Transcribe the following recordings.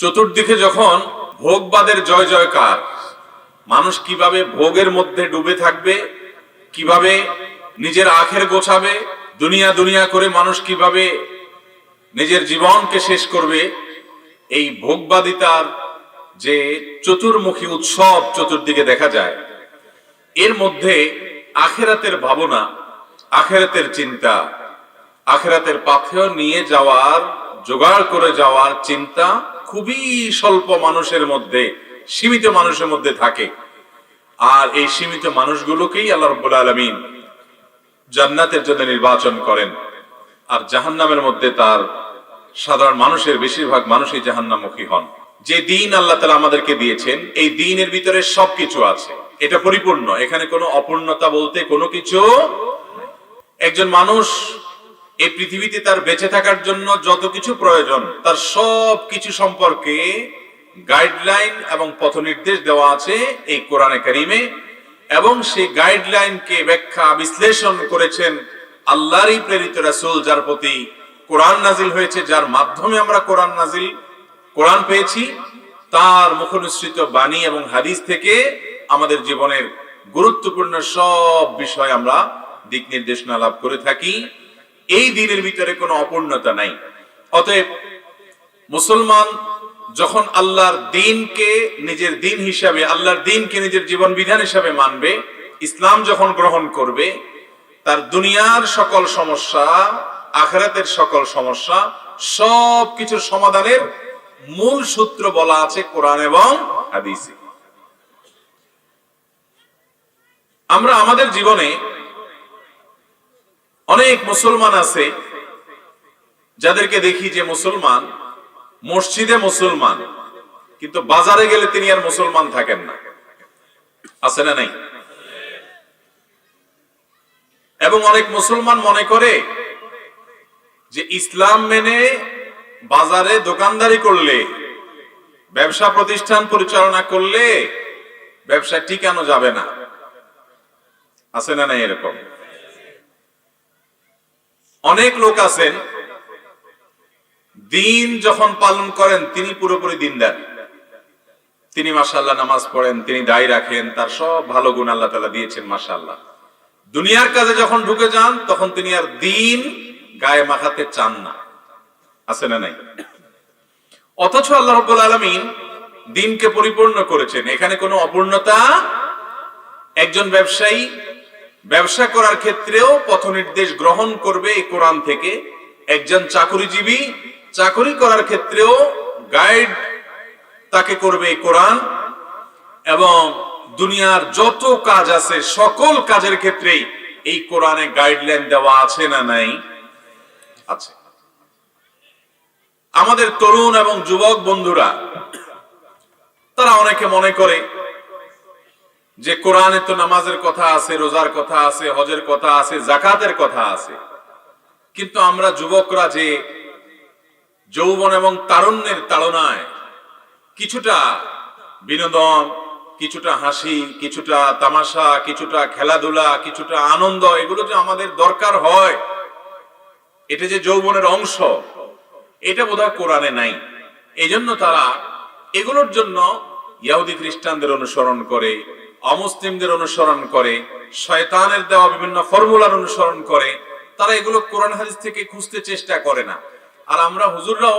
চতুর্দিকে যখন ভোগবাদের জয় জয়কার, মানুষ কীভাবে ভোগের মধ্যে ডুবে থাকবে, কীভাবে নিজের আখের গোছাবে, দুনিয়া দুনিয়া করে মানুষ কীভাবে নিজের জীবনকে শেষ করবে, এই ভোগবাদিতার যে চতুর্মুখী উৎসব চতুর্দিকে দেখা যায়, এর মধ্যে আখেরাতের ভাবনা, আখেরাতের চিন্তা, আখেরাতের পাথেয় নিয়ে যাওয়ার, জোগাড় করে যাওয়ার চিন্তা খুবই স্বল্প মানুষের মধ্যে, সীমিত মানুষের মধ্যে থাকে। আর এই সীমিত মানুষগুলোকেই আল্লাহ রব্বুল আলমিন জান্নাতের জন্য নির্বাচন করেন। আর জাহান্নামের মধ্যে তার সাধারণ মানুষের বেশিরভাগ মানুষই জাহান্নামুখী হন। যে দিন আল্লাহ তালা আমাদেরকে দিয়েছেন, এই দিনের ভিতরে সবকিছু আছে। এটা পরিপূর্ণ। এখানে কোনো অপূর্ণতা বলতে কোনো কিছু একজন মানুষ এই পৃথিবীতে তার বেঁচে থাকার জন্য যত কিছু প্রয়োজন, তার সব কিছু সম্পর্কে গাইডলাইন এবং পথ নির্দেশ দেওয়া আছে এই কোরআনে কারিমে। এবং সেই গাইডলাইনকে ব্যাখ্যা, বিশ্লেষণ করেছেন আল্লাহরই প্রেরিত রাসুল যার প্রতি কোরআন নাজিল হয়েছে, যার মাধ্যমে আমরা কোরআন নাজিল কোরআন পেয়েছি। তার মুখনিসৃত বাণী এবং হাদিস থেকে আমাদের জীবনের গুরুত্বপূর্ণ সব বিষয় আমরা দিক নির্দেশনা লাভ করে থাকি। এই দিনের ভিতরে কোনো অপূর্ণতা নাই। অতএব মুসলমান যখন আল্লাহর দিনকে নিজের দিন হিসাবে, আল্লাহর দিনকে নিজের জীবন বিধান হিসাবে মানবে, ইসলাম যখন গ্রহণ করবে, তার দুনিয়ার সকল সমস্যা, আখরাতের সকল সমস্যা সব কিছুর সমাধানের মূল সূত্র বলা আছে কোরআন এবং হাদিসে। আমরা আমাদের জীবনে অনেক মুসলমান আছে যাদেরকে দেখি যে মুসলমান, মসজিদে মুসলমান, কিন্তু বাজারে গেলে তিনি আর মুসলমান থাকেন না। আছে না নাই? এবং অনেক মুসলমান মনে করে যে ইসলাম মেনে বাজারে দোকানদারি করলে, ব্যবসা প্রতিষ্ঠান পরিচালনা করলে ব্যবসা টিকানো যাবে না। আছে না নাই এরকম? অনেক লোক আছেন। দিন যখন পালন করেন, তিনি পুরোপুরি দিনদার। তিনি মাসাল্লাহ নামাজ পড়েন, তিনি দায় রাখেন, তার সব ভালো গুণ আল্লাহ তালা দিয়েছেন মাসাল্লাহ দুনিয়ার কাজে যখন ঢুকে যান, তখন তিনি আর দিন গায়ে মাখাতে চান না। আছে না নাই? অথচ আল্লাহ রব্বুল আলমিন দিনকে পরিপূর্ণ করেছেন। এখানে কোনো অপূর্ণতা, একজন ব্যবসায়ী ব্যবসা করার ক্ষেত্রেও পথ নির্দেশ গ্রহণ করবে এই কোরআন থেকে। একজন চাকুরিজীবী চাকুরি করার ক্ষেত্রেও গাইড তাকে করবে এই কোরআন এবং দুনিয়ার যত কাজ আছে, সকল কাজের ক্ষেত্রেই এই কোরআনে গাইডলাইন দেওয়া আছে না নাই? আছে। আমাদের তরুণ এবং যুবক বন্ধুরা, তারা অনেকে মনে করে যে কোরআনে তো নামাজের কথা আছে, রোজার কথা আছে, হজের কথা আছে, জাকাতের কথা আছে। কিন্তু আমরা যুবকরা যে যৌবন এবং তারুণ্যের তাড়নায় কিছুটা বিনোদন, কিছুটা হাসি, কিছুটা তামাশা, কিছুটা খেলাধুলা, কিছুটা আনন্দ, এগুলো যে আমাদের দরকার হয়, এটা যে যৌবনের অংশ, এটা বোধহয় কোরআনে নাই। এই জন্য তারা এগুলোর জন্য ইয়াহুদি খ্রিস্টানদের অনুসরণ করে অমুসলিমদের অনুসরণ করে, শয়তানের দেওয়া বিভিন্ন ফর্মুলার অনুসরণ করে, তারা এগুলো কোরআন হাদিস থেকে খুঁজতে চেষ্টা করে না। আর আমরা হুজুররাও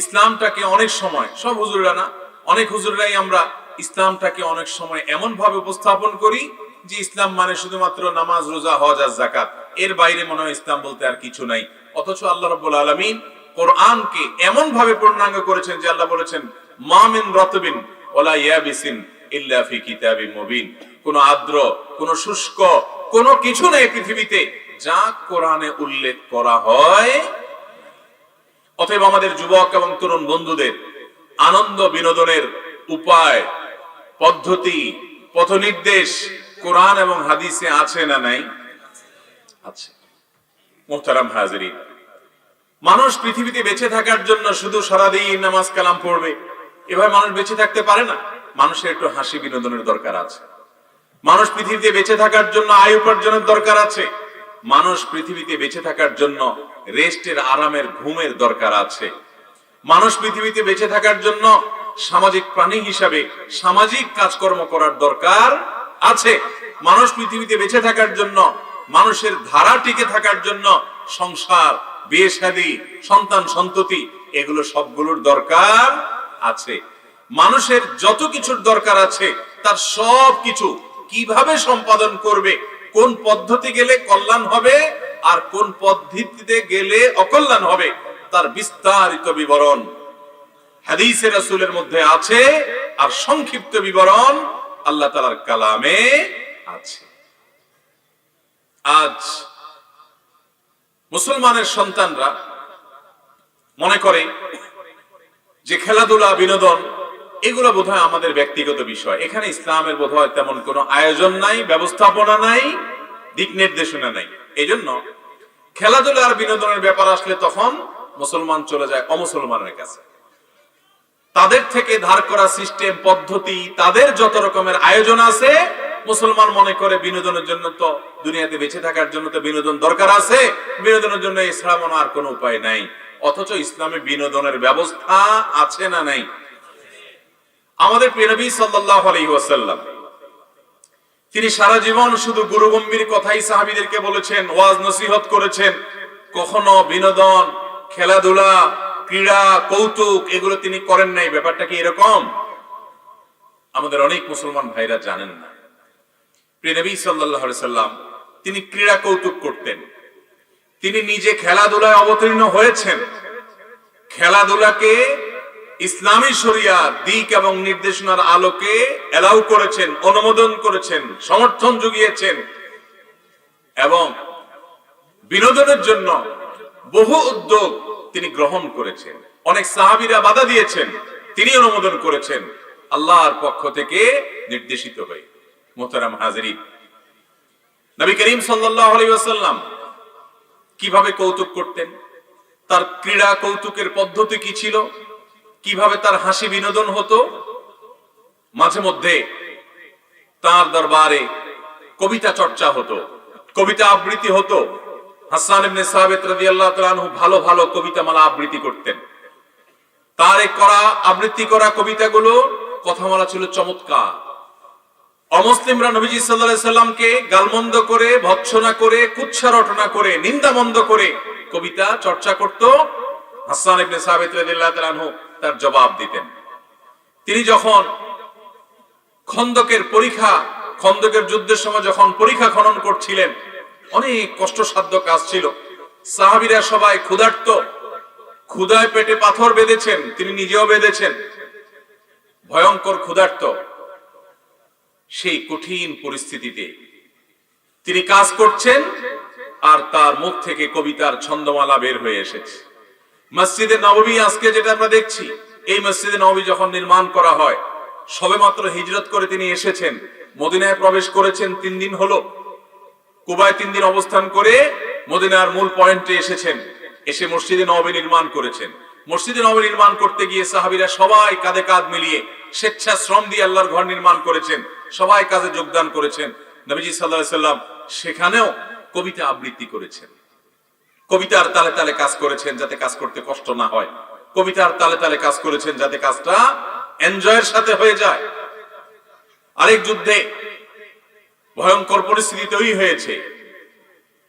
ইসলামটাকে অনেক সময়, সব হুজুররা না, অনেক হুজুররাই আমরা ইসলামটাকে অনেক সময় এমন ভাবে উপস্থাপন করি যে ইসলাম মানে শুধুমাত্র নামাজ, রোজা, হজ আর জাকাত এর বাইরে মনে হয় ইসলাম বলতে আর কিছু নাই। অথচ আল্লাহ রাব্বুল আলামিন কোরআনকে এমন ভাবে পূর্ণাঙ্গ করেছেন যে আল্লাহ বলেছেন মামিন রতবিন ওলা ইয়াবিসিন। ইল্লা ফি কিতাবিন মুবিন। কোন আদ্র কোন শুষ্ক, কোন কিছু নেই পৃথিবীতে। যা কোরআনে উল্লেখ করা হয়, অতএব আমাদের যুবক এবং তরুণ বন্ধুদের আনন্দ বিনোদনের উপায়, পদ্ধতি কোরআন এবং হাদিসে আছে না নাই? আছে। মোহতারাম হাজরি মানুষ পৃথিবীতে বেঁচে থাকার জন্য শুধু সারাদিন নামাজ কালাম পড়বে। এভাবে মানুষ বেঁচে থাকতে পারে না। মানুষের একটু হাসি বিনোদনের দরকার আছে। মানুষ পৃথিবীতে বেঁচে থাকার জন্য আয় উপার্জনের দরকার আছে। মানুষ পৃথিবীতে বেঁচে থাকার জন্য রেস্টের, আরামের, ঘুমের দরকার আছে। মানুষ পৃথিবীতে বেঁচে থাকার জন্য সামাজিক প্রাণী হিসাবে সামাজিক কাজকর্ম করার দরকার আছে। মানুষ পৃথিবীতে বেঁচে থাকার জন্য, মানুষের ধারা টিকে থাকার জন্য সংসার, বিয়ে সন্তান সন্ততি, এগুলো সবগুলোর দরকার আছে। মানুষের যত কিছুর দরকার আছে, তার সব কিছু কীভাবে সম্পাদন করবে, কোন পদ্ধতি গেলে কল্যাণ হবে, আর কোন পদ্ধতিতে গেলে অকল্যাণ হবে, তার বিস্তারিত বিবরণ হাদিসে রাসূলের মধ্যে আছে, আর সংক্ষিপ্ত বিবরণ আল্লাহ তাআলার কালামে আছে। আজ মুসলমানের সন্তানরা মনে করে যে খেলাধুলা, বিনোদন এগুলো বোধহয় আমাদের ব্যক্তিগত বিষয়। এখানে ইসলামের বোধহয় তেমন কোনো আয়োজন নাই, ব্যবস্থাপনা নাই, দিক নির্দেশনা নাই। এই জন্য খেলাধুলা আর বিনোদনের ব্যাপার আসলে তখন মুসলমান চলে যায় অমুসলমানের কাছে। তাদের থেকে ধার করা সিস্টেম পদ্ধতি, তাদের যত রকমের আয়োজন আছে, মুসলমান মনে করে বিনোদনের জন্য তো দুনিয়াতে বেঁচে থাকার জন্য তো বিনোদন দরকার আছে, বিনোদনের জন্য ইসলাম আর কোনো উপায় নাই। অথচ ইসলামে বিনোদনের ব্যবস্থা আছে না নাই? আমাদের প্রিয়নবী সাল্লাল্লাহু আলাইহি ওয়াসাল্লাম, তিনি সারা জীবন শুধু গুরু গম্ভীর কথাই সাহাবীদেরকে বলেছেন, ওয়াজ নসিহত করেছেন। কখনো বিনোদন, খেলাধুলা, ক্রীড়া, কৌতুক এগুলো তিনি করেন নাই। ব্যাপারটা কি এরকম? আমাদের অনেক মুসলমান ভাইরা জানেন না। আলাইহি সাল্লাম তিনি ক্রীড়া কৌতুক করতেন। তিনি নিজে খেলাধুলায় অবতীর্ণ হয়েছেন। খেলাধুলাকে ইসলামী শরিয়া দিক এবং নির্দেশনার আলোকে এলাউ করেছেন, অনুমোদন করেছেন, সমর্থন জুগিয়েছেন এবং বিনোদনের জন্য বহু উদ্যোগ তিনি গ্রহণ করেছেন। অনেক সাহাবীরা বাধা দিয়েছেন, তিনি অনুমোদন করেছেন। আল্লাহর পক্ষ থেকে নির্দেশিত হয়ে মোহতারাম হাজরিন নবী করিম আলাইহি কীভাবে কৌতুক করতেন? তার ক্রীড়া কৌতুকের পদ্ধতি কি ছিল? কীভাবে তার হাসি বিনোদন হতো? মাঝে মধ্যে তার দরবারে কবিতা চর্চা হতো, কবিতা আবৃত্তি হতো। হাসান ভালো ভালো কবিতা মালা আবৃত্তি করতেন। তার করা, আবৃত্তি করা কবিতাগুলো কথামালা ছিল চমৎকার। অমুসলিমরা নবীজি সাল্লাল্লাহু সাল্লামকে গালমন্দ করে, ভৎসনা করে কুচ্ছা রটনা করে নিন্দা নিন্দামন্দ করে কবিতা চর্চা করত। হাসান ইবনে সাবিত রাদিয়াল্লাহু তাআলা তার জবাব দিতেন। তিনি যখন খন্দকের পরীক্ষা, খন্দকের যুদ্ধের সময় যখন পরীক্ষা খনন করছিলেন, অনেক কষ্টসাধ্য কাজ ছিল। সাহাবীরা সবাই ক্ষুধার্ত। ক্ষুধায় পেটে পাথর বেঁধেছেন, তিনি নিজেও বেঁধেছেন। ভয়ঙ্কর ক্ষুধার্ত। সেই কঠিন পরিস্থিতিতে তিনি কাজ করছেন আর তার মুখ থেকে কবিতার ছন্দমালা বের হয়ে এসেছে। মসজিদে নববী আজকে যেটা আমরা দেখছি, এই মসজিদে নববী যখন নির্মাণ করা হয়, সবেমাত্র হিজরত করে তিনি এসেছেন, মদিনায় প্রবেশ করেছেন, তিন দিন হলো। কুবায় তিন দিন অবস্থান করে মদিনার মূল পয়েন্টে এসেছেন, এসে মসজিদে নবী নির্মাণ করেছেন। মসজিদে নবী নির্মাণ করতে গিয়ে সাহাবিরা সবাই কাঁধে কাঁধ মিলিয়ে স্বেচ্ছা শ্রম দিয়ে আল্লাহর ঘর নির্মাণ করেছেন, সবাই কাজে যোগদান করেছেন। নবীজি সাল্লাহ সাল্লাম সেখানেও কবিতা আবৃত্তি করেছেন। কবিতার তালে তালে কাজ করেছেন যাতে কাজ করতে কষ্ট না হয়। কবিতার তালে তালে কাজ করেছেন যাতে কাজটা এনজয়ের সাথে হয়ে যায়। আরেক যুদ্ধে ভয়ঙ্কর পরিস্থিতি তৈরি হয়েছে।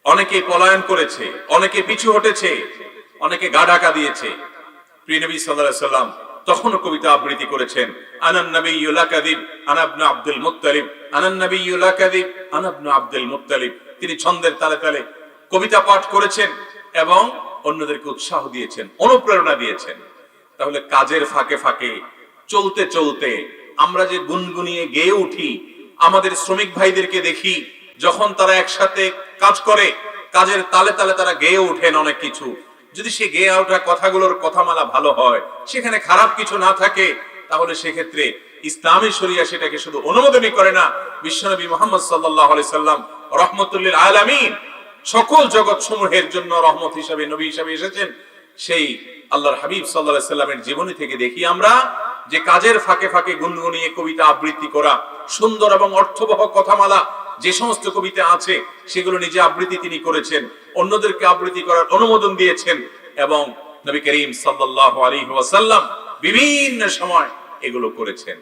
অনেকে পলায়ন করেছে, অনেকে পিছু হটেছে, অনেকে গা ঢাকা দিয়েছে। প্রিয় নবী সাল্লাল্লাহু সাল্লাম তখনও কবিতা আবৃত্তি করেছেন। আনান নবিয়্যু লা কাযিব আনা ইবনে আব্দুল মুত্তালিব, আনান নবিয়্যু লা কাযিব আনা ইবনে আব্দুল মুত্তালিব। তিনি ছন্দের তালে তালে কবিতা পাঠ করেছেন। এবং অন্যদেরকে উৎসাহ দিয়েছেন, অনুপ্রেরণা দিয়েছেন। তাহলে কাজের ফাঁকে ফাঁকে, চলতে চলতে আমরা যে গুনগুনিয়ে গেয়ে উঠি, আমাদের শ্রমিক ভাইদেরকে দেখি, যখন তারা একসাথে কাজ করে, কাজের তালে তালে তারা গেয়ে ওঠেন অনেক কিছু। যদি সে গেয়ে ওঠা কথাগুলোর কথামালা ভালো হয়, সেখানে খারাপ কিছু না থাকে, তাহলে সেক্ষেত্রে ইসলামী শরিয়া সেটাকে শুধু অনুমোদনই করে না। বিশ্বনবী মোহাম্মদ সাল্লাহ সাল্লাম রহমতুল্লিল আলামিন সকল জগৎ সমূহের জন্য রহমত হিসাবে, নবী হিসাবে এসেছেন। সেই আল্লাহর হাবিব সাল্লাহ সাল্লামের জীবনী থেকে দেখি আমরা যে কাজের ফাঁকে ফাঁকে গুনগুনিয়ে কবিতা আবৃত্তি করা, সুন্দর এবং অর্থবহ কথামালা যে সমস্ত কবিতা আছে, সেগুলো নিজে আবৃত্তি তিনি করেছেন, অন্যদেরকে আবৃত্তি করার অনুমোদন দিয়েছেন এবং নবী করিম সাল্লাল্লাহু আলী ওয়াসাল্লাম বিভিন্ন সময় এগুলো করেছেন।